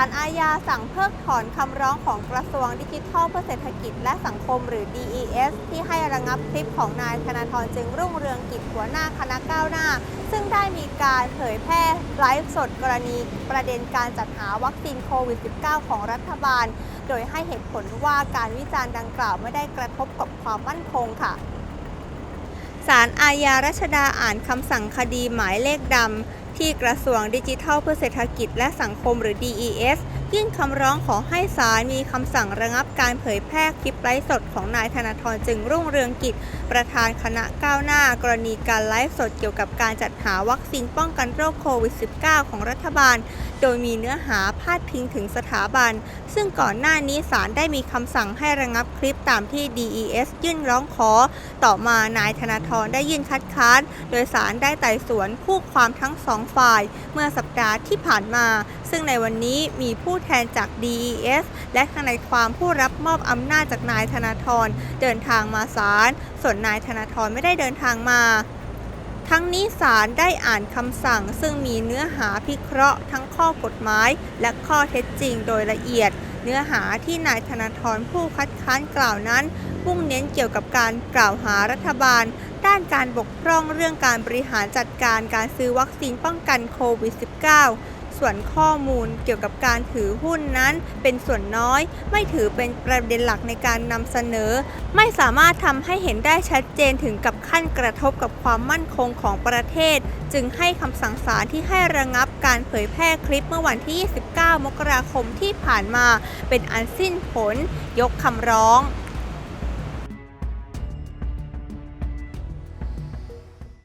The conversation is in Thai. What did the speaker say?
ารอาญาสั่งเพิกถอนคำร้องของกระทรวงดิจิทัลเพื่อเศรษฐกิจและสังคมหรือ DES ที่ให้ระงับคลิปของนายธนาธรจึงรุ่งเรืองกิจหัวหน้าคณะก้าวหน้า ซึ่งได้มีการเผยแพร่ไลฟ์สดกรณีประเด็นการจัดหาวัคซีนโควิด -19 ของรัฐบาล โดยให้เหตุผลว่าการวิจารณ์ดังกล่าวไม่ได้กระทบกับความมั่นคงค่ะศาลอาญารัชดาอ่านคำสั่งคดีหมายเลขดำ ที่กระทรวงดิจิทัลเพื่อเศรษฐกิจและสังคมหรือ DES ยื่นคำร้องขอให้ศาลมีคำสั่งระงับการเผยแพร่คลิปไลฟ์สดของนายธนาธรจึงรุ่งเรืองกิจ ประธานคณะก้าวหน้า กรณีการไลฟ์สดเกี่ยวกับการจัดหาวัคซีนป้องกันโรคโควิด -19 ของรัฐบาล โดยมีเนื้อหาพาดพิงถึงสถาบัน ซึ่งก่อนหน้านี้ศาลได้มีคำสั่งให้ระงับคลิปตามที่ DES ยื่นร้องขอ ต่อมานายธนาธรได้ยื่นคัดค้าน โดยศาลได้ไต่สวนคู่ความทั้งสองฝ่าย เมื่อสัปดาห์ที่ผ่านมา ซึ่งในวันนี้มีผู้แทนจาก DES และทนายความผู้รับมอบอำนาจจากนายธนาธรเดินทางมาศาล ส่วนนายธนาธรไม่ได้เดินทางมาทั้งนี้ศาลได้อ่านคำสั่งซึ่งมีเนื้อหาพิเคราะห์ทั้งข้อกฎหมาย และข้อเท็จจริงโดยละเอียด เนื้อหาที่นายธนาธรผู้คัดค้านกล่าวนั้นมุ่งเน้นเกี่ยวกับการกล่าวหารัฐบาล ด้านการบกพร่องเรื่องการบริหารจัดการการซื้อวัคซีนป้องกันโควิด -19 ส่วนข้อมูลเกี่ยวกับการถือหุ้นนั้น เป็นส่วนน้อย ไม่ถือเป็นประเด็นหลักในการนำเสนอ ไม่สามารถทำให้เห็นได้ชัดเจนถึงกับขั้นกระทบกับความมั่นคงของประเทศ จึงให้คำสั่งศาลที่ให้ระงับการเผยแพร่คลิปเมื่อวันที่ 29 มกราคมที่ผ่านมา เป็นอันสิ้นผล ยกคำร้อง